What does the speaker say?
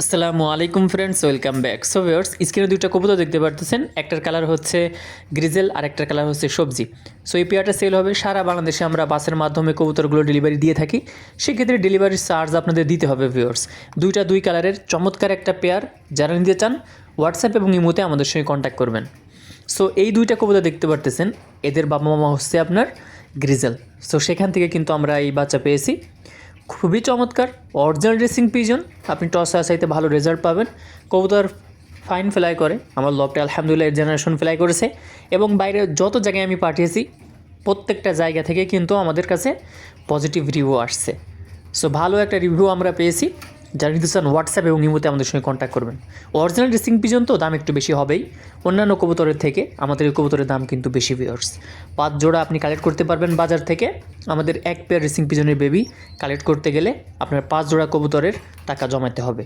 আসসালামু আলাইকুম friends welcome back so viewers স্ক্রিনে দুইটা কবুতর দেখতে পারতেছেন। একটার কালার হচ্ছে গ্রিজেল আর একটার কালার হচ্ছে সবজি। সো এই পেয়ারটা সেল হবে সারা বাংলাদেশে। আমরা বাসের মাধ্যমে কবুতরগুলো ডেলিভারি দিয়ে থাকি। সেক্ষেত্রে ডেলিভারি চার্জ আপনাদের দিতে হবে ভিউয়ার্স দুইটা দুই কালারের চমৎকার একটা পেয়ার যারা নিতে চান হোয়াটসঅ্যাপ এবং ইমোতে আমাদের সঙ্গে কন্ট্যাক্ট করবেন। সো এই দুইটা কবুতর দেখতে পারতেছেন। এদের বাবা মামা হচ্ছে আপনার গ্রিজেল সো সেখান থেকে কিন্তু আমরা এই বাচ্চা পেয়েছি। খুবই চমৎকার অরিজিনাল ড্রেসিং পিজন আপনি টস আসাইতে ভালো রেজাল্ট পাবেন। কবুতর ফাইন ফ্লাই করে। আমার লবটা আলহামদুলিল্লাহ জেনারেশন ফ্লাই করেছে। এবং বাইরে যত জায়গায় আমি পাঠিয়েছি, প্রত্যেকটা জায়গা থেকে কিন্তু আমাদের কাছে পজিটিভ রিভিউ আসছে। সো ভালো একটা রিভিউ আমরা পেয়েছি। যারা নিতে চান হোয়াটসঅ্যাপ এবং ইমোতে আমাদের সঙ্গে কন্ট্যাক্ট করবেন। অরিজিনাল ড্রেসিং পিজন তো দাম একটু বেশি হবেই। অন্যান্য কবুতরের থেকে আমাদের এই কবুতরের দাম কিন্তু বেশি ভিওর্স পাঁচ জোড়া আপনি কালেক্ট করতে পারবেন বাজার থেকে। আমাদের এক পেয়ার ড্রেসিং পিজনের বেবি কালেক্ট করতে গেলে আপনার পাঁচ জোড়া কবুতরের টাকা জমাতে হবে।